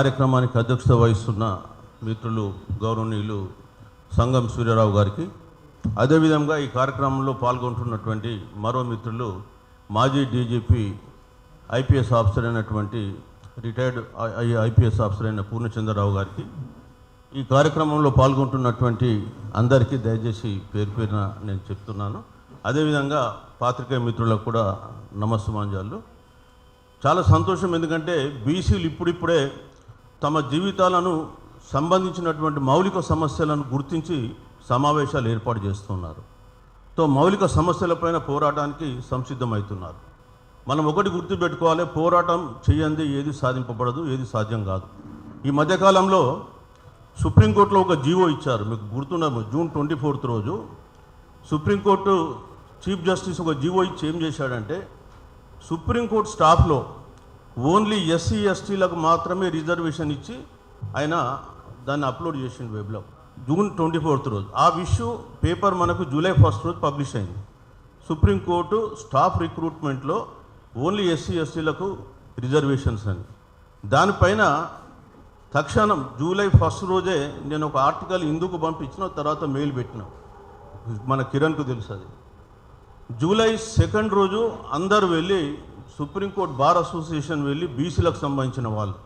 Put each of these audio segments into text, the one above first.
కార్యక్రమానికి అధ్యక్షత వహిస్తున్న మిత్రులు గౌరవనీయులు సంగం సూర్యారావు గారికి. అదేవిధంగా ఈ కార్యక్రమంలో పాల్గొంటున్నటువంటి మరో మిత్రులు మాజీ డీజీపీ ఐపీఎస్ ఆఫీసర్ అయినటువంటి రిటైర్డ్ ఐపీఎస్ ఆఫీసర్ అయిన పూర్ణచంద్రరావు గారికి. ఈ కార్యక్రమంలో పాల్గొంటున్నటువంటి అందరికీ దయచేసి పేరు పేరున నేను చెప్తున్నాను. అదేవిధంగా పాత్రికేయ మిత్రులకు కూడా నమస్సుమాంజాలు. చాలా సంతోషం ఎందుకంటే బీసీలు ఇప్పుడిప్పుడే తమ జీవితాలను సంబంధించినటువంటి మౌలిక సమస్యలను గుర్తించి సమావేశాలు ఏర్పాటు చేస్తున్నారు. తో మౌలిక సమస్యలపైన పోరాటానికి సంసిద్ధమవుతున్నారు. మనం ఒకటి గుర్తుపెట్టుకోవాలి పోరాటం చేయంది ఏది సాధింపబడదు ఏది సాధ్యం కాదు. ఈ మధ్యకాలంలో సుప్రీంకోర్టులో ఒక జీవో ఇచ్చారు మీకు గుర్తున్న జూన్ ట్వంటీ ఫోర్త్ రోజు. సుప్రీంకోర్టు చీఫ్ జస్టిస్ ఒక జీవో ఇచ్చి ఏం చేశాడంటే సుప్రీంకోర్టు స్టాఫ్లో ఓన్లీ ఎస్సీ ఎస్టీలకు మాత్రమే రిజర్వేషన్ ఇచ్చి ఆయన దాన్ని అప్లోడ్ చేసిండు వెబ్లో. జూన్ ట్వంటీ ఫోర్త్ రోజు. ఆ ఇష్యూ పేపర్ మనకు జూలై ఫస్ట్ రోజు పబ్లిష్ అయింది. సుప్రీంకోర్టు స్టాఫ్ రిక్రూట్మెంట్లో ఓన్లీ ఎస్సీ ఎస్టీలకు రిజర్వేషన్స్ అని. దానిపైన తక్షణం జూలై ఫస్ట్ రోజే నేను ఒక ఆర్టికల్ ఇందుకు పంపించిన తర్వాత మెయిల్ పెట్టిన. మన కిరణ్కు తెలుసు అది. జూలై సెకండ్ రోజు అందరు వెళ్ళి సుప్రీంకోర్టు బార్ అసోసియేషన్ వెళ్ళి బీసీలకు సంబంధించిన వాళ్ళు.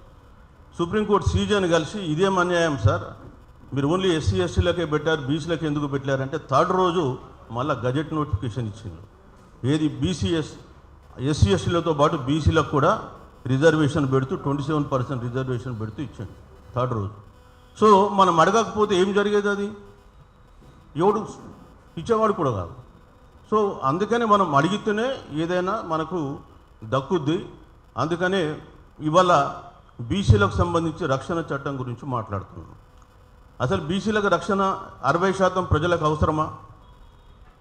సుప్రీంకోర్టు సీజన్ కలిసి ఇదేం అన్యాయం సార్. మీరు ఓన్లీ ఎస్సీ ఎస్టీలకే పెట్టారు బీసీలకు ఎందుకు పెట్టారంటే థర్డ్ రోజు మళ్ళీ గజెట్ నోటిఫికేషన్ ఇచ్చింది ఏది బీసీఎస్ ఎస్సీ ఎస్టీలతో పాటు బీసీలకు కూడా రిజర్వేషన్ పెడుతూ ట్వంటీ సెవెన్ పర్సెంట్ రిజర్వేషన్ పెడుతూ ఇచ్చింది థర్డ్ రోజు. సో మనం అడగకపోతే ఏం జరిగేది అది? ఎవడు ఇచ్చేవాడు కూడా కాదు. సో అందుకని మనం అడిగితేనే ఏదైనా మనకు దక్కుద్ది. అందుకనే ఇవాళ బీసీలకు సంబంధించి రక్షణ చట్టం గురించి మాట్లాడుతున్నాను అసలు బీసీలకు రక్షణ అరవై శాతం ప్రజలకు అవసరమా?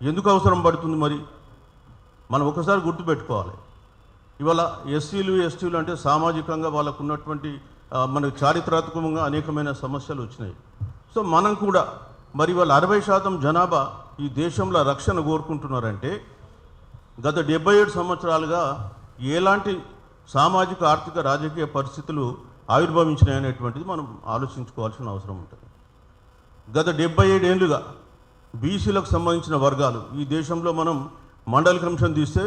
ఎందుకు అవసరం పడుతుంది మరి? మనం ఒకసారి గుర్తుపెట్టుకోవాలి. ఇవాళ ఎస్సీలు ఎస్టీలు అంటే సామాజికంగా వాళ్ళకు ఉన్నటువంటి మనకు చారిత్రాత్మకంగా అనేకమైన సమస్యలు వచ్చినాయి. సో మనం కూడా మరి వాళ్ళ అరవై శాతం జనాభా ఈ దేశంలో రక్షణ కోరుకుంటున్నారంటే గత డెబ్బై ఏడు సంవత్సరాలుగా ఎలాంటి సామాజిక ఆర్థిక రాజకీయ పరిస్థితులు ఆవిర్భవించినాయి అనేటువంటిది మనం ఆలోచించుకోవాల్సిన అవసరం ఉంటుంది. గత డెబ్బై ఏడేళ్ళుగా బీసీలకు సంబంధించిన వర్గాలు ఈ దేశంలో మనం మండల కమిషన్ తీస్తే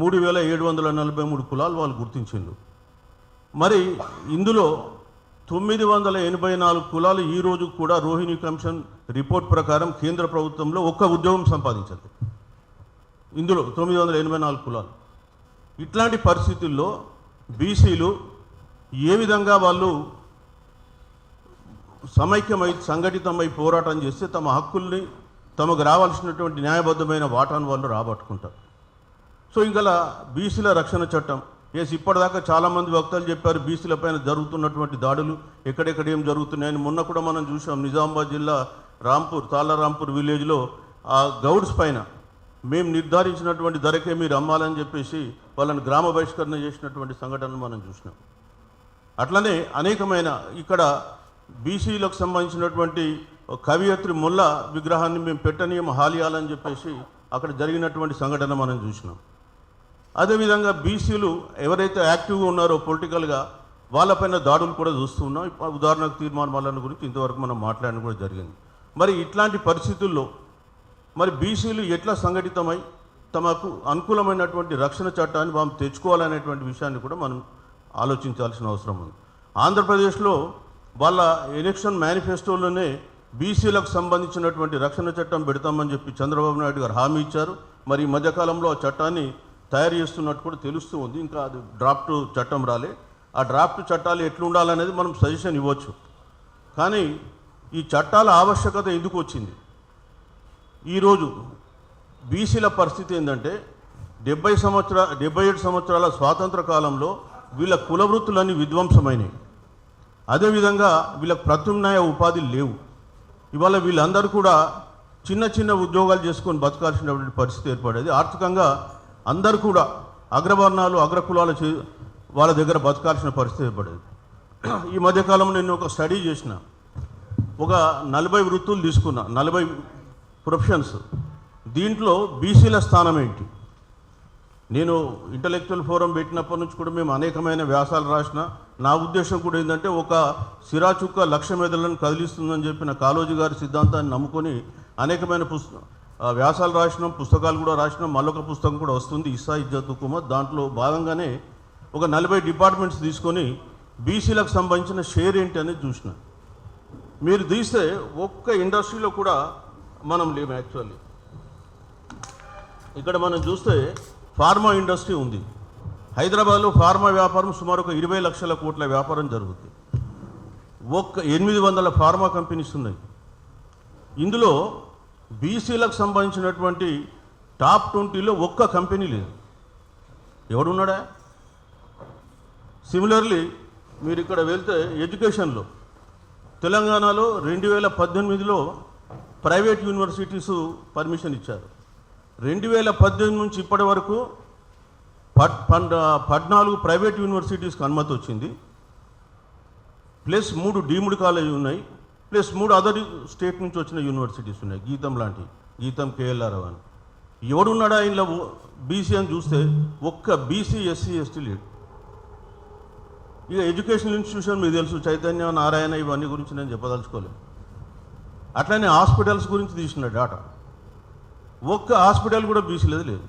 మూడు వేల ఏడు వందల నలభై మూడు కులాలు వాళ్ళు గుర్తించిండు మరి ఇందులో తొమ్మిది వందల ఎనభై నాలుగు కులాలు ఈ రోజు కూడా రోహిణి కమిషన్ రిపోర్ట్ ప్రకారం కేంద్ర ప్రభుత్వంలో ఒక్క ఉద్యోగం సంపాదించదు ఇందులో తొమ్మిది వందల ఎనభై నాలుగు కులాలు. ఇట్లాంటి పరిస్థితుల్లో బీసీలు ఏ విధంగా వాళ్ళు సమైక్యమై సంఘటితమై పోరాటం చేస్తే తమ హక్కుల్ని తమకు రావాల్సినటువంటి న్యాయబద్ధమైన వాటాను వాళ్ళు రాబట్టుకుంటారు. సో ఇంకలా బీసీల రక్షణ చట్టం. ఎస్ ఇప్పటిదాకా చాలామంది వక్తలు చెప్పారు బీసీల పైన జరుగుతున్నటువంటి దాడులు ఎక్కడెక్కడ ఏం జరుగుతున్నాయని. మొన్న కూడా మనం చూసాం నిజామాబాద్ జిల్లా రాంపూర్ తాళరాంపూర్ విలేజ్లో ఆ గౌడ్స్ పైన మేము నిర్ధారించినటువంటి ధరకే మీరు అమ్మాలని చెప్పేసి వాళ్ళని గ్రామ బహిష్కరణ చేసినటువంటి సంఘటనలు మనం చూసినాం. అట్లనే అనేకమైన ఇక్కడ బీసీలకు సంబంధించినటువంటి కవియత్రి ముల్ల విగ్రహాన్ని మేము పెట్టనీయం హాలియాలని చెప్పేసి అక్కడ జరిగినటువంటి సంఘటన మనం చూసినాం. అదేవిధంగా బీసీలు ఎవరైతే యాక్టివ్గా ఉన్నారో పొలిటికల్గా వాళ్ళపైన దాడులు కూడా చూస్తున్నాం ఉదాహరణకు తీర్మానం వాళ్ళని గురించి ఇంతవరకు మనం మాట్లాడడం కూడా జరిగింది. మరి ఇట్లాంటి పరిస్థితుల్లో మరి బీసీలు ఎట్లా సంఘటితమై తమకు అనుకూలమైనటువంటి రక్షణ చట్టాన్ని మనం తెచ్చుకోవాలనేటువంటి విషయాన్ని కూడా మనం ఆలోచించాల్సిన అవసరం ఉంది. ఆంధ్రప్రదేశ్లో వాళ్ళ ఎలక్షన్ మేనిఫెస్టోలోనే బీసీలకు సంబంధించినటువంటి రక్షణ చట్టం పెడతామని చెప్పి చంద్రబాబు నాయుడు గారు హామీ ఇచ్చారు. మరి ఈ మధ్యకాలంలో ఆ చట్టాన్ని తయారు చేస్తున్నట్టు కూడా తెలుస్తూ ఉంది. ఇంకా అది డ్రాఫ్ట్ చట్టం రాలే. ఆ డ్రాఫ్ట్ చట్టాలు ఎట్లుండాలనేది మనం సజెషన్ ఇవ్వచ్చు. కానీ ఈ చట్టాల ఆవశ్యకత ఎందుకు వచ్చింది? ఈరోజు బీసీల పరిస్థితి ఏంటంటే డెబ్బై సంవత్సర డెబ్బై ఏడు సంవత్సరాల స్వాతంత్ర కాలంలో వీళ్ళ కులవృత్తులన్నీ విధ్వంసమైనవి. అదేవిధంగా వీళ్ళకి ప్రత్యామ్నాయ ఉపాధి లేవు. ఇవాళ వీళ్ళందరూ కూడా చిన్న చిన్న ఉద్యోగాలు చేసుకొని బతకాల్సినటువంటి పరిస్థితి ఏర్పడేది. ఆర్థికంగా అందరూ కూడా అగ్రవర్ణాలు అగ్రకులాలు చే వాళ్ళ దగ్గర బతకాల్సిన పరిస్థితి ఏర్పడేది. ఈ మధ్యకాలంలో నేను ఒక స్టడీ చేసిన. ఒక నలభై వృత్తులు తీసుకున్నా. నలభై ప్రొఫెషన్స్. దీంట్లో బీసీల స్థానం ఏంటి నేను ఇంటలెక్చువల్ ఫోరం పెట్టినప్పటి నుంచి కూడా మేము అనేకమైన వ్యాసాలు రాసిన నా ఉద్దేశం కూడా ఏంటంటే ఒక సిరాచుక్క లక్ష మెదలను కదిలిస్తుందని చెప్పిన కాలోజీ గారి సిద్ధాంతాన్ని నమ్ముకొని అనేకమైన పుస్త వ్యాసాలు రాసినాం పుస్తకాలు కూడా రాసినాం మళ్ళొక పుస్తకం కూడా వస్తుంది ఇస్సా ఇజ్జత్ కుమార్. దాంట్లో భాగంగానే ఒక నలభై డిపార్ట్మెంట్స్ తీసుకొని బీసీలకు సంబంధించిన షేర్ ఏంటి అనేది చూసిన. మీరు తీస్తే ఒక్క ఇండస్ట్రీలో కూడా మనం లేము యాక్చువల్లీ ఇక్కడ మనం చూస్తే ఫార్మా ఇండస్ట్రీ ఉంది. హైదరాబాద్లో ఫార్మా వ్యాపారం సుమారు ఒక ఇరవై లక్షల కోట్ల వ్యాపారం జరుగుతుంది ఒక్క ఎనిమిది వందల ఫార్మా కంపెనీస్ ఉన్నాయి. ఇందులో బీసీలకు సంబంధించినటువంటి టాప్ ట్వంటీలో ఒక్క కంపెనీ లేదు. ఎవడున్నాడా? సిమిలర్లీ మీరు ఇక్కడ వెళ్తే ఎడ్యుకేషన్లో తెలంగాణలో రెండు వేల పద్దెనిమిదిలో ప్రైవేట్ యూనివర్సిటీస్ పర్మిషన్ ఇచ్చారు. రెండు వేల పద్దెనిమిది నుంచి ఇప్పటి వరకు పద్ పద్నాలుగు ప్రైవేట్ యూనివర్సిటీస్కి అనుమతి వచ్చింది. ప్లస్ మూడు డీమ్డ్ కాలేజీ ఉన్నాయి. ప్లస్ మూడు అదర్ స్టేట్ నుంచి వచ్చిన యూనివర్సిటీస్ ఉన్నాయి. గీతం లాంటి గీతం కేఎల్ఆర్ అని ఎవడున్నాడా ఇంట్లో బీసీ అని చూస్తే ఒక్క బీసీ ఎస్సీ ఎస్టీ లీడ్. ఇక ఎడ్యుకేషనల్ ఇన్స్టిట్యూషన్ మీకు తెలుసు చైతన్య నారాయణ ఇవన్నీ గురించి నేను చెప్పదలుచుకోలేదు. అట్లనే హాస్పిటల్స్ గురించి తీసిన డాటా. ఒక్క హాస్పిటల్ కూడా బీసీలేదు లేదు.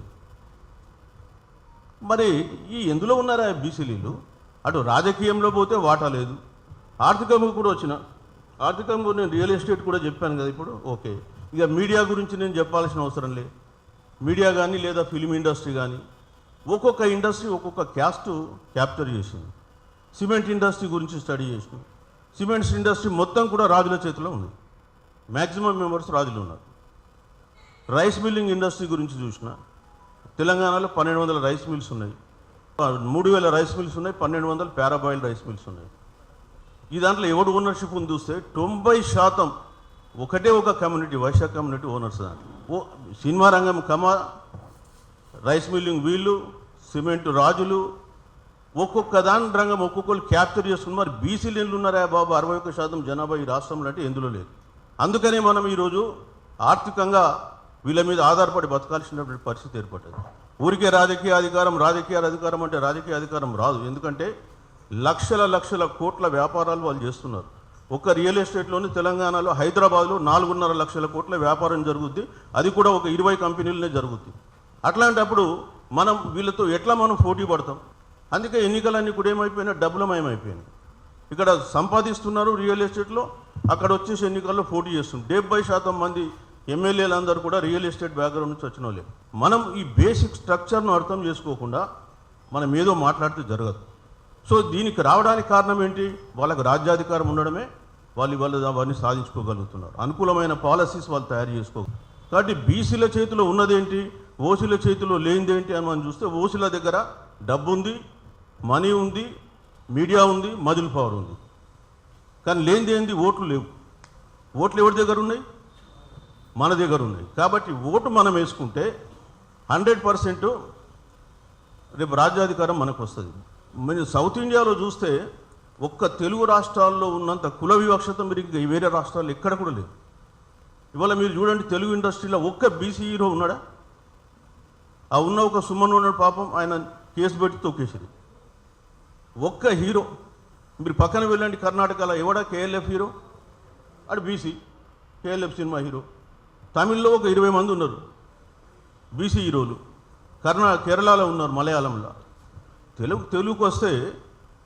మరి ఈ ఎందులో ఉన్నారా బీసీలీలు? అటు రాజకీయంలో పోతే వాటా లేదు. ఆర్థికంగా కూడా వచ్చిన. ఆర్థికంగా నేను రియల్ ఎస్టేట్ కూడా చెప్పాను కదా ఇప్పుడు. ఓకే. ఇక మీడియా గురించి నేను చెప్పాల్సిన అవసరం లేదు మీడియా కానీ లేదా ఫిలిం ఇండస్ట్రీ కానీ ఒక్కొక్క ఇండస్ట్రీ ఒక్కొక్క క్యాస్ట్ క్యాప్చర్ చేసింది. సిమెంట్ ఇండస్ట్రీ గురించి స్టడీ చేసినాం సిమెంట్స్ ఇండస్ట్రీ మొత్తం కూడా రాజుల చేతిలో ఉంది. మ్యాక్సిమం మెంబర్స్ రాజులు ఉన్నారు. రైస్ మిల్లింగ్ ఇండస్ట్రీ గురించి చూసిన తెలంగాణలో పన్నెండు వందల రైస్ మిల్స్ ఉన్నాయి. మూడు వేల రైస్ మిల్స్ ఉన్నాయి పన్నెండు వందల పారాబాయిల్ రైస్ మిల్స్ ఉన్నాయి. ఈ దాంట్లో ఎవడు ఓనర్షిప్ ఉంది చూస్తే తొంభై శాతం ఒకటే ఒక కమ్యూనిటీ వైశ్య కమ్యూనిటీ ఓనర్స్ దాంట్లో ఓ సినిమా రంగం కమ రైస్ మిల్లింగ్ వీళ్ళు సిమెంట్ రాజులు ఒక్కొక్క దాని రంగం ఒక్కొక్కరు క్యాప్చర్ చేస్తున్నారు. మరి బీసీలు ఎన్ని ఉన్నారా బాబు? అరవై ఒక్క శాతం జనాభా ఈ రాష్ట్రంలో అంటే ఎందులో లేదు. అందుకనే మనం ఈరోజు ఆర్థికంగా వీళ్ళ మీద ఆధారపడి బతకాల్సినటువంటి పరిస్థితి ఏర్పడ్డది. ఊరికే రాజకీయ అధికారం రాజకీయ అధికారం అంటే రాజకీయ అధికారం రాదు. ఎందుకంటే లక్షల లక్షల కోట్ల వ్యాపారాలు వాళ్ళు చేస్తున్నారు. ఒక రియల్ ఎస్టేట్లోని తెలంగాణలో హైదరాబాద్లో నాలుగున్నర లక్షల కోట్ల వ్యాపారం జరుగుద్ది. అది కూడా ఒక ఇరవై కంపెనీలనే జరుగుద్ది. అట్లాంటప్పుడు మనం వీళ్ళతో ఎట్లా మనం పోటీ పడతాం? అందుకే ఎన్నికలన్నీ కూడా ఏమైపోయినా డబ్బులమయమైపోయినాయి. ఇక్కడ సంపాదిస్తున్నారు రియల్ ఎస్టేట్లో అక్కడ వచ్చేసి ఎన్నికల్లో పోటీ చేస్తుంది. డెబ్బై శాతం మంది ఎమ్మెల్యేలందరూ కూడా రియల్ ఎస్టేట్ బ్యాక్గ్రౌండ్ నుంచి వచ్చిన వాళ్ళే. మనం ఈ బేసిక్ స్ట్రక్చర్ను అర్థం చేసుకోకుండా మనం ఏదో మాట్లాడితే జరగదు. సో దీనికి రావడానికి కారణం ఏంటి? వాళ్ళకి రాజ్యాధికారం ఉండడమే. వాళ్ళు వాళ్ళు అవన్నీ సాధించుకోగలుగుతున్నారు. అనుకూలమైన పాలసీస్ వాళ్ళు తయారు చేసుకో. కాబట్టి బీసీల చేతిలో ఉన్నదేంటి? ఓసీల చేతిలో లేనిదేంటి అని మనం చూస్తే ఓసీల దగ్గర డబ్బు ఉంది మనీ ఉంది మీడియా ఉంది మదిల్ పవర్ ఉంది. కానీ లేనిది ఓట్లు లేవు. ఓట్లు ఎవరి దగ్గర ఉన్నాయి? మన దగ్గర ఉన్నాయి. కాబట్టి ఓటు మనం వేసుకుంటే హండ్రెడ్ పర్సెంట్ రేపు రాజ్యాధికారం మనకు వస్తుంది. మీరు సౌత్ ఇండియాలో చూస్తే ఒక్క తెలుగు రాష్ట్రాల్లో ఉన్నంత కుల వివక్షత మీరు ఇంకా వేరే రాష్ట్రాల్లో ఎక్కడ కూడా లేదు. ఇవాళ మీరు చూడండి తెలుగు ఇండస్ట్రీలో ఒక్క బీసీ హీరో ఉన్నాడా? ఆ ఉన్న ఒక సుమన్ ఉన్నాడు పాపం ఆయన కేసు పెట్టి తొక్కేసింది. ఒక్క హీరో మీరు పక్కన వెళ్ళండి కర్ణాటకలో ఎవడా? KLF hero? అటు బీసీ కేఎల్ఎఫ్ సినిమా హీరో. తమిళ్ళో ఒక ఇరవై మంది ఉన్నారు. బీసీ హీరోలు. కర్ణా కేరళలో ఉన్నారు మలయాళంలో. తెలుగు తెలుగుకి వస్తే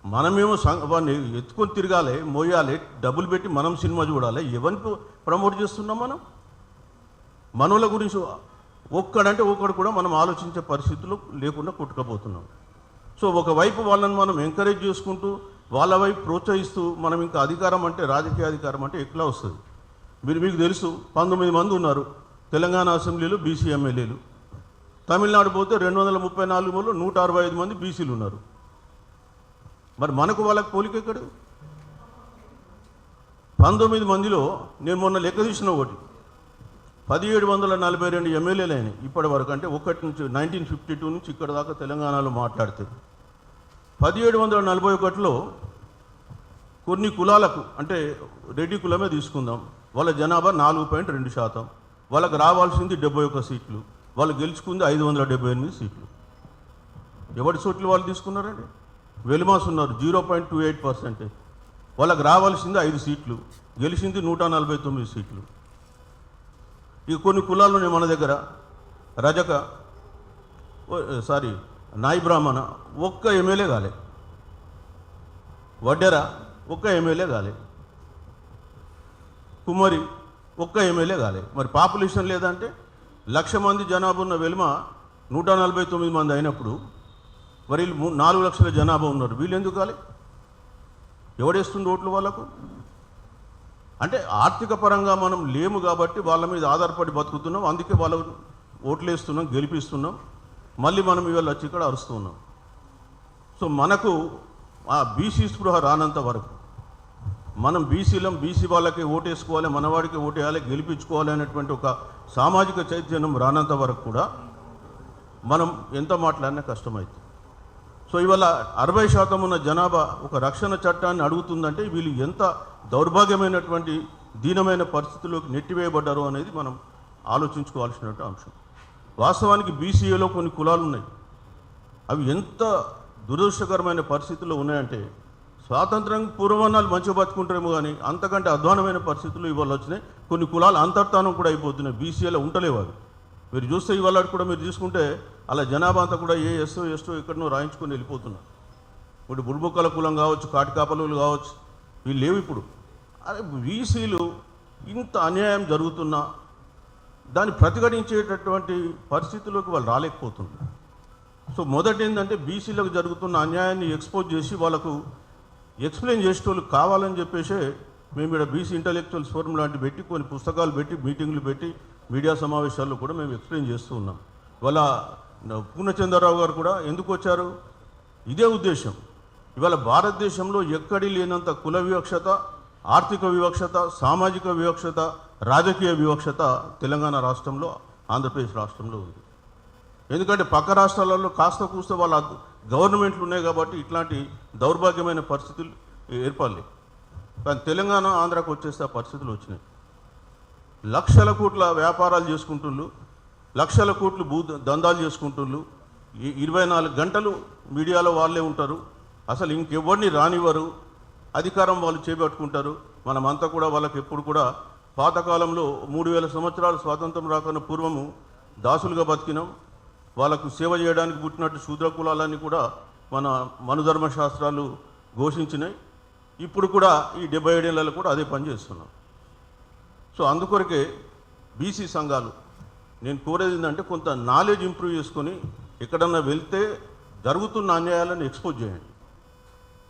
మనమేమో సం వాడిని ఎత్తుకొని తిరగాలి మోయాలి డబ్బులు పెట్టి మనం సినిమా చూడాలి. ఎవరిని ప్రమోట్ చేస్తున్నాం మనం? మనోళ్ళ గురించి ఒక్కడంటే ఒక్కడు కూడా మనం ఆలోచించే పరిస్థితులు లేకుండా కొట్టుకపోతున్నాం. సో ఒకవైపు వాళ్ళని మనం ఎంకరేజ్ చేసుకుంటూ వాళ్ళ వైపు ప్రోత్సహిస్తూ మనం ఇంకా అధికారం అంటే రాజకీయ అధికారం అంటే ఎట్లా వస్తుంది? మీరు మీకు తెలుసు పంతొమ్మిది మంది ఉన్నారు తెలంగాణ అసెంబ్లీలో బీసీ ఎమ్మెల్యేలు. తమిళనాడు పోతే రెండు వందల ముప్పై నాలుగు మందిలో నూట అరవై ఐదు మంది బీసీలు ఉన్నారు. మరి మనకు వాళ్ళకి పోలిక ఎక్కడ? పంతొమ్మిది మందిలో నేను మొన్న లెక్క తీసిన ఒకటి. పదిహేడు వందల నలభై రెండు ఎమ్మెల్యేలు అయినాయి ఇప్పటి వరకు. అంటే ఒకటి నుంచి నైన్టీన్ ఫిఫ్టీ టూ నుంచి ఇక్కడ దాకా తెలంగాణలో మాట్లాడితే పదిహేడు వందల నలభై ఒకటిలో కొన్ని కులాలకు అంటే రెడ్డి కులమే తీసుకుందాం. వాళ్ళ జనాభా నాలుగు పాయింట్ రెండు శాతం. వాళ్ళకి రావాల్సింది డెబ్బై ఒక్క సీట్లు. వాళ్ళు గెలుచుకుంది ఐదు వందల డెబ్బై ఎనిమిది సీట్లు. ఎవరి సోట్లు వాళ్ళు తీసుకున్నారండి? వెలిమాస్ ఉన్నారు zero point two eight percentage. వాళ్ళకి రావాల్సింది ఐదు సీట్లు. గెలిచింది నూట నలభై తొమ్మిది సీట్లు. ఇక కొన్ని కులాలు ఉన్నాయి మన దగ్గర. రజక సారీ నాయి బ్రాహ్మణ ఒక్క ఎమ్మెల్యే కాలే. వడ్డెర ఒక్క ఎమ్మెల్యే కాలే. కుమారి ఒక్క ఎమ్మెల్యే కాలే. మరి పాపులేషన్ లేదంటే లక్ష మంది జనాభా ఉన్న వెలుమ నూట నలభై తొమ్మిది మంది అయినప్పుడు మరి వీళ్ళు మూ- నాలుగు లక్షల జనాభా ఉన్నారు. వీళ్ళు ఎందుకు కాలే? ఎవడేస్తుంది ఓట్లు వాళ్ళకు? అంటే ఆర్థిక పరంగా మనం లేము కాబట్టి వాళ్ళ మీద ఆధారపడి బతుకుతున్నాం. అందుకే వాళ్ళ ఓట్లు వేస్తున్నాం గెలిపిస్తున్నాం. మళ్ళీ మనం ఇవాళ వచ్చి ఇక్కడ అరుస్తున్నాం సో మనకు ఆ బీసీ స్పృహ రానంత వరకు మనం బీసీలం బీసీ వాళ్ళకి ఓటేసుకోవాలి మనవాడికి ఓటేయాలి గెలిపించుకోవాలి అనేటువంటి ఒక సామాజిక చైతన్యం రానంత వరకు కూడా మనం ఎంత మాట్లాడినా కష్టమవుతుంది సో ఇవాళ అరవై శాతం ఉన్న జనాభా ఒక రక్షణ చట్టాన్ని అడుగుతుందంటే వీళ్ళు ఎంత దౌర్భాగ్యమైనటువంటి దీనమైన పరిస్థితుల్లోకి నెట్టివేయబడ్డారు అనేది మనం ఆలోచించుకోవాల్సినటువంటి అంశం. వాస్తవానికి బీసీఏలో కొన్ని కులాలు ఉన్నాయి అవి ఎంత దురదృష్టకరమైన పరిస్థితుల్లో ఉన్నాయంటే స్వాతంత్రం పూర్వనాలు మంచిగా బతుకుంటారేమో కానీ అంతకంటే అధ్వానమైన పరిస్థితులు ఇవాళ వచ్చినాయి. కొన్ని కులాలు అంతర్ధానం కూడా అయిపోతున్నాయి. బీసీఏలో ఉండలేవు అవి. మీరు చూస్తే ఇవాళ కూడా మీరు చూసుకుంటే అలా జనాభా అంతా కూడా ఏ ఎస్ఓ ఎస్టో ఎక్కడనో రాయించుకొని వెళ్ళిపోతున్నారు. ఇప్పుడు బుడ్బుక్కల కులం కావచ్చు కాటికాపలు కావచ్చు వీళ్ళు లేవు ఇప్పుడు. అరే బీసీలు ఇంత అన్యాయం జరుగుతున్నా దాన్ని ప్రతిఘటించేటటువంటి పరిస్థితుల్లోకి వాళ్ళు రాలేకపోతున్నారు సో మొదట ఏంటంటే బీసీలకు జరుగుతున్న అన్యాయాన్ని ఎక్స్పోజ్ చేసి వాళ్ళకు ఎక్స్ప్లెయిన్ చేసేటోళ్ళు కావాలని చెప్పేసి మేము ఇక్కడ బీసీ ఇంటలెక్చువల్స్ ఫోరం లాంటి పెట్టి కొన్ని పుస్తకాలు పెట్టి మీటింగ్లు పెట్టి మీడియా సమావేశాల్లో కూడా మేము ఎక్స్ప్లెయిన్ చేస్తూ ఉన్నాం. ఇవాళ పూర్ణచంద్రరావు గారు కూడా ఎందుకు వచ్చారు? ఇదే ఉద్దేశం. ఇవాళ భారతదేశంలో ఎక్కడి లేనంత కుల వివక్షత ఆర్థిక వివక్షత సామాజిక వివక్షత రాజకీయ వివక్షత తెలంగాణ రాష్ట్రంలో ఆంధ్రప్రదేశ్ రాష్ట్రంలో ఉంది. ఎందుకంటే పక్క రాష్ట్రాలలో కాస్త కూస్త వాళ్ళ గవర్నమెంట్లు ఉన్నాయి కాబట్టి ఇట్లాంటి దౌర్భాగ్యమైన పరిస్థితులు ఏర్పడలేదు కానీ తెలంగాణ ఆంధ్రాకు వచ్చేస్తే ఆ పరిస్థితులు వచ్చినాయి. లక్షల కోట్ల వ్యాపారాలు చేసుకుంటుళ్ళు లక్షల కోట్లు భూ దందాలు చేసుకుంటుళ్ళు. ఇరవై నాలుగు గంటలు మీడియాలో వాళ్ళే ఉంటారు. అసలు ఇంకెవరిని రానివ్వరు. అధికారం వాళ్ళు చేపట్టుకుంటారు. మనమంతా కూడా వాళ్ళకి ఎప్పుడు కూడా పాతకాలంలో మూడు వేల సంవత్సరాలు స్వాతంత్రం రాకన్న పూర్వము దాసులుగా బతికినాం. వాళ్ళకు సేవ చేయడానికి పుట్టినట్టు శూద్ర కులాలన్నీ కూడా మన మనుధర్మ శాస్త్రాలు ఘోషించినాయి ఇప్పుడు కూడా ఈ డెబ్బై ఏడేళ్ళలో కూడా అదే పని చేస్తున్నాం. సో అందుకొరకే బీసీ సంఘాలు నేను కోరేది ఏంటంటే కొంత నాలెడ్జ్ ఇంప్రూవ్ చేసుకొని ఎక్కడన్నా వెళ్తే జరుగుతున్న అన్యాయాలను ఎక్స్పోజ్ చేయండి.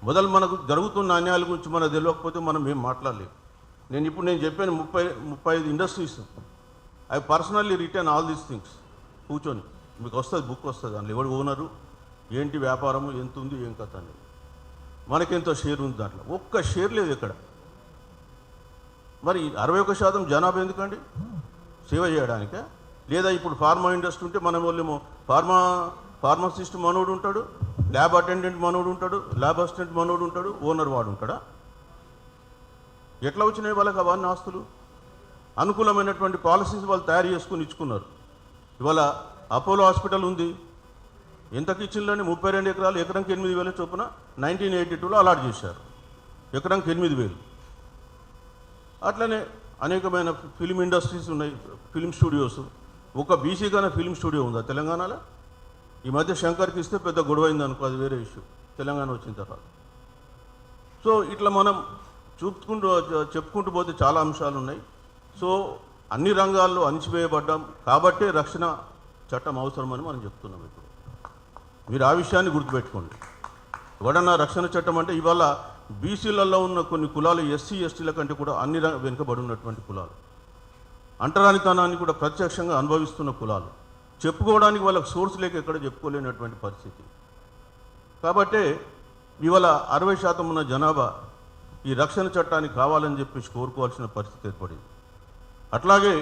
మొదలు మనకు జరుగుతున్న అన్యాయాల గురించి మనకు తెలియకపోతే మనం ఏం మాట్లాడలేము నేను ఇప్పుడు నేను చెప్పాను ముప్పై ముప్పై ఐదు industries. I personally return all these things. కూర్చొని. మీకు వస్తుంది బుక్ వస్తుంది దాంట్లో ఎవరు ఓనరు ఏంటి వ్యాపారము ఎంత ఉంది ఏం కథ అనేది. మనకెంతో షేర్ ఉంది దాంట్లో. ఒక్క షేర్ లేదు ఇక్కడ మరి అరవై ఒక శాతం జనాభా ఎందుకండి? సేవ చేయడానికే? లేదా ఇప్పుడు ఫార్మా ఇండస్ట్రీ ఉంటే మన వాళ్ళేమో ఫార్మా ఫార్మసిస్ట్ మనోడు ఉంటాడు ల్యాబ్ అటెండెంట్ మనోడు ఉంటాడు ల్యాబ్ అసిస్టెంట్ మనోడు ఉంటాడు ఓనర్ వాడు ఉంటాడా? ఎట్లా వచ్చినాయి వాళ్ళకి అవన్నీ ఆస్తులు? అనుకూలమైనటువంటి పాలసీస్ వాళ్ళు తయారు చేసుకుని ఇచ్చుకున్నారు. ఇవాళ అపోలో హాస్పిటల్ ఉంది. ఎంతకి ఇచ్చిందని ముప్పై రెండు ఎకరాలు ఎకరంకి ఎనిమిది వేల చొప్పున నైన్టీన్ ఎయిటీ టూలో అలాట్ చేశారు. ఎకరంకి ఎనిమిది వేలు. అట్లనే అనేకమైన ఫిలిం ఇండస్ట్రీస్ ఉన్నాయి ఫిలిం స్టూడియోస్. ఒక బీసీ ఫిలిం స్టూడియో ఉందా తెలంగాణలో? ఈ మధ్య శంకర్కి ఇస్తే పెద్ద గొడవ అయింది అనుకో అది వేరే ఇష్యూ. తెలంగాణ వచ్చిన తర్వాత. సో ఇట్లా మనం చూపుకుంటూ చెప్పుకుంటూ పోతే చాలా అంశాలు ఉన్నాయి సో అన్ని రంగాల్లో అణిచివేయబడ్డాం. కాబట్టే రక్షణ చట్టం అవసరమని మనం చెప్తున్నాం ఇప్పుడు. మీరు ఆ విషయాన్ని గుర్తుపెట్టుకోండి. ఎవడన్నా రక్షణ చట్టం అంటే ఇవాళ బీసీలలో ఉన్న కొన్ని కులాలు ఎస్సీ ఎస్టీల కంటే కూడా అన్ని వెనుకబడి ఉన్నటువంటి కులాలు. అంటరానితనాన్ని కూడా ప్రత్యక్షంగా అనుభవిస్తున్న కులాలు. చెప్పుకోవడానికి వాళ్ళకి సోర్స్ లేక ఎక్కడ చెప్పుకోలేనటువంటి పరిస్థితి. కాబట్టే ఇవాళ అరవై శాతం ఉన్న జనాభా ఈ రక్షణ చట్టాన్ని కావాలని చెప్పేసి కోరుకోవాల్సిన పరిస్థితి ఏర్పడింది. అట్లాగే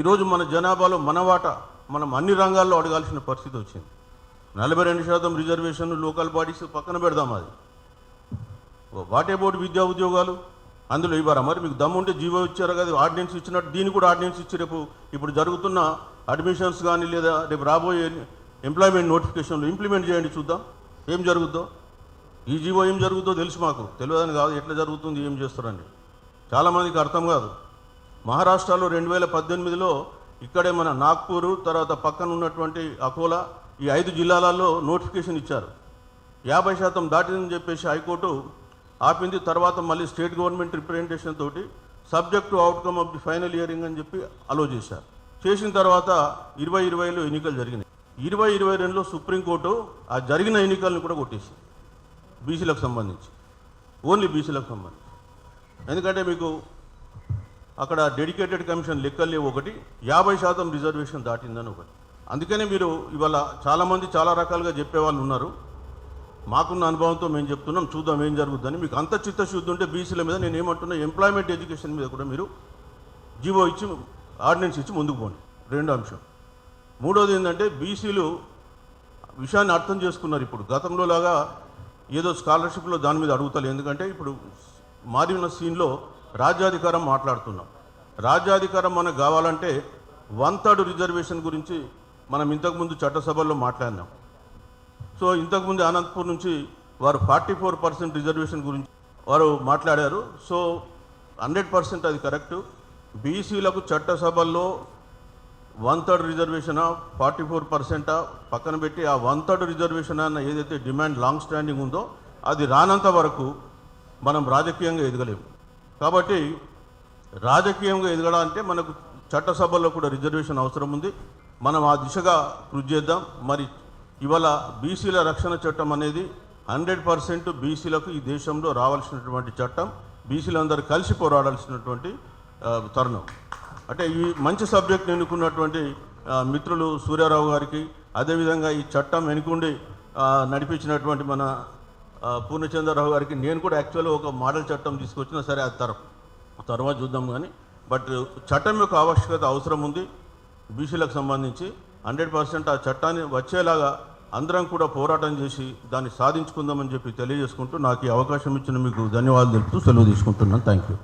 ఈరోజు మన జనాభాలో మన వాటా మనం అన్ని రంగాల్లో అడగాల్సిన పరిస్థితి వచ్చింది. నలభై రెండు శాతం రిజర్వేషన్ లోకల్ బాడీస్ పక్కన పెడదాం అది. వాటే బోర్డు విద్యా ఉద్యోగాలు అందులో ఇవ్వరా మరి? మీకు దమ్ముంటే జీవో ఇచ్చారు కదా ఆర్డినెన్స్ ఇచ్చినట్టు దీన్ని కూడా ఆర్డినెన్స్ ఇచ్చి రేపు ఇప్పుడు జరుగుతున్న అడ్మిషన్స్ కానీ లేదా రేపు రాబోయే ఎంప్లాయ్మెంట్ నోటిఫికేషన్లు ఇంప్లిమెంట్ చేయండి చూద్దాం. ఏం జరుగుద్దో? ఈ జీవో ఏం జరుగుతుందో తెలుసు మాకు. తెలియదని కాదు ఎట్లా జరుగుతుంది ఏం చేస్తారని చాలామందికి అర్థం కాదు. మహారాష్ట్రలో రెండు వేల పద్దెనిమిదిలో ఇక్కడే మన నాగ్పూర్ తర్వాత పక్కన ఉన్నటువంటి అకోలా ఈ ఐదు జిల్లాలలో నోటిఫికేషన్ ఇచ్చారు. యాభై శాతం దాటిందని చెప్పేసి హైకోర్టు ఆపింది. తర్వాత మళ్ళీ స్టేట్ గవర్నమెంట్ రిప్రజెంటేషన్ తోటి subject to outcome of the final hearing అని చెప్పి అలో చేశారు. చేసిన తర్వాత ఇరవై ఇరవైలో ఎన్నికలు జరిగినాయి. ఇరవై ఇరవై రెండులో సుప్రీంకోర్టు ఆ జరిగిన ఎన్నికలను కూడా కొట్టేసింది. బీసీలకు సంబంధించి. ఓన్లీ బీసీలకు సంబంధించి. ఎందుకంటే మీకు అక్కడ డెడికేటెడ్ కమిషన్ లెక్కలే ఒకటి యాభై శాతం రిజర్వేషన్ దాటిందని ఒకటి. అందుకనే మీరు ఇవాళ చాలామంది చాలా రకాలుగా చెప్పేవాళ్ళు ఉన్నారు. మాకున్న అనుభవంతో మేము చెప్తున్నాం చూద్దాం ఏం జరుగుతుందని మీకు అంత చిత్తశుద్ధి ఉంటే బీసీల మీద నేను ఏమంటున్నా ఎంప్లాయ్మెంట్ ఎడ్యుకేషన్ మీద కూడా మీరు జీవో ఇచ్చి ఆర్డినెన్స్ ఇచ్చి ముందుకు పోండి. రెండో అంశం. మూడోది ఏంటంటే బీసీలు విషయాన్ని అర్థం చేసుకున్నారు ఇప్పుడు. గతంలో లాగా ఏదో స్కాలర్షిప్లో దాని మీద అడుగుతలే. ఎందుకంటే ఇప్పుడు మారిన సీన్లో రాజ్యాధికారం మాట్లాడుతున్నాం. రాజ్యాధికారం మనకు కావాలంటే వన్ థర్డ్ రిజర్వేషన్ గురించి మనం ఇంతకుముందు చట్టసభల్లో మాట్లాడినాం. సో ఇంతకుముందు అనంతపూర్ నుంచి వారు ఫార్టీ ఫోర్ పర్సెంట్ రిజర్వేషన్ గురించి వారు మాట్లాడారు. సో హండ్రెడ్ పర్సెంట్ అది కరెక్ట్. బీసీలకు చట్టసభల్లో one third reservation forty four percent పక్కన పెట్టి ఆ వన్ థర్డ్ రిజర్వేషన్ అన్న ఏదైతే డిమాండ్ లాంగ్ స్టాండింగ్ ఉందో అది రానంత వరకు మనం రాజకీయంగా ఎదగలేము. కాబట్టి రాజకీయంగా ఎదగడాలంటే మనకు చట్టసభల్లో కూడా రిజర్వేషన్ అవసరం ఉంది. మనం ఆ దిశగా కృషి చేద్దాం. మరి ఇవాళ బీసీల రక్షణ చట్టం అనేది హండ్రెడ్ పర్సెంట్ బీసీలకు ఈ దేశంలో రావాల్సినటువంటి చట్టం బీసీలందరూ కలిసి పోరాడాల్సినటువంటి తరుణం. అంటే ఈ మంచి సబ్జెక్ట్ ఎన్నుకున్నటువంటి మిత్రులు సూర్యారావు గారికి అదేవిధంగా ఈ చట్టం వెనుకుండి నడిపించినటువంటి మన పూర్ణచంద్రరావు గారికి నేను కూడా యాక్చువల్గా ఒక మోడల్ చట్టం తీసుకొచ్చినా సరే అది తర. తర్వాత చూద్దాం కానీ బట్ చట్టం యొక్క ఆవశ్యకత అవసరం ఉంది. బీసీలకు సంబంధించి హండ్రెడ్ పర్సెంట్ ఆ చట్టాన్ని వచ్చేలాగా అందరం కూడా పోరాటం చేసి దాన్ని సాధించుకుందామని చెప్పి తెలియజేసుకుంటూ నాకు ఈ అవకాశం ఇచ్చిన మీకు ధన్యవాదాలు తెలుపుతూ సెలవు తీసుకుంటున్నాను. Thank you.